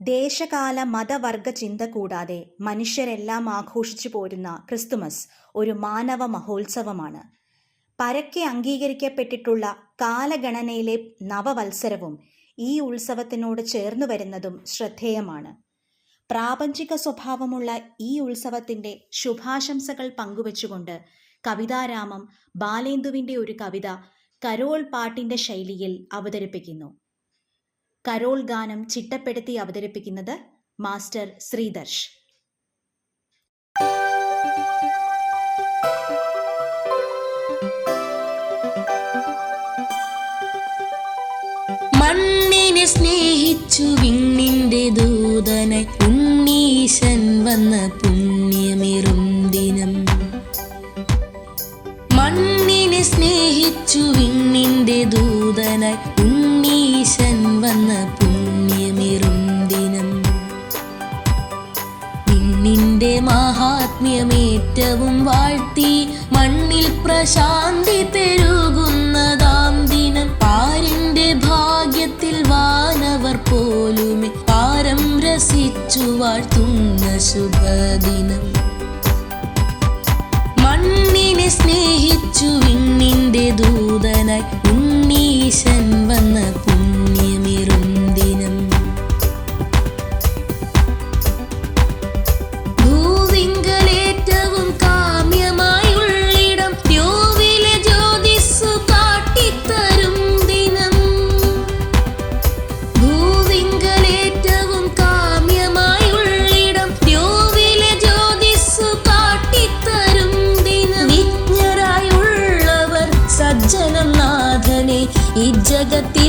ദേശകാല മതവർഗ ചിന്ത കൂടാതെ മനുഷ്യരെല്ലാം ആഘോഷിച്ചു പോരുന്ന ക്രിസ്തുമസ് ഒരു മാനവ മഹോത്സവമാണ്. പരക്കെ അംഗീകരിക്കപ്പെട്ടിട്ടുള്ള കാലഗണനയിലെ നവവത്സരവും ഈ ഉത്സവത്തിനോട് ചേർന്നു വരുന്നതും ശ്രദ്ധേയമാണ്. പ്രാപഞ്ചിക സ്വഭാവമുള്ള ഈ ഉത്സവത്തിന്റെ ശുഭാശംസകൾ പങ്കുവച്ചുകൊണ്ട് കവിതാരാമം ബാലേന്ദുവിന്റെ ഒരു കവിത കരോൾ പാട്ടിന്റെ ശൈലിയിൽ അവതരിപ്പിക്കുന്നു. കരോൾ ഗാനം ചിട്ടപ്പെടുത്തി അവതരിപ്പിക്കുന്നത് മാസ്റ്റർ ശ്രീദർശ്. മണ്ണിനെ സ്നേഹിച്ചു വിണ്ണിന്റെ ദൂതനായി ഉണ്ണീശൻ വന്ന പുണ്യമേറും ദിനം മണ്ണിനെ സ്നേഹിച്ചു വിണ്ണിന്റെ ദൂതനായി ഉണ്ണീശൻ വന്ന പുണ്യമേറും ദിനം വിണ്ണിന്റെ മഹാത്മ്യമേറ്റവും വാഴ്ത്തി മണ്ണിൽ പ്രശാന്തി പെരുകുന്നതാം ദിനം. പാരിന്റെ ഭാഗ്യത്തിൽ വാനവർ പോലുമേ പാരം രസിച്ചു വാഴ്ത്തുന്ന ശുഭദിനം. മണ്ണിനെ സ്നേഹിച്ചു വിണ്ണിന്റെ ദൂതനായി നാഥനെ ഈ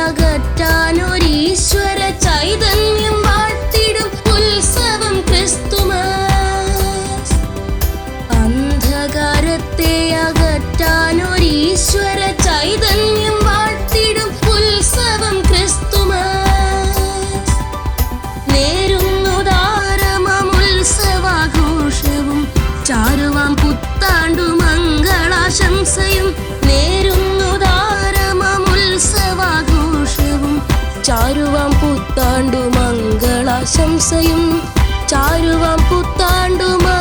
അകറ്റാനൊരീശ്വര ചൈതന്യം ആശംസയും ചാരുവാം പുത്താണ്ടുമാ.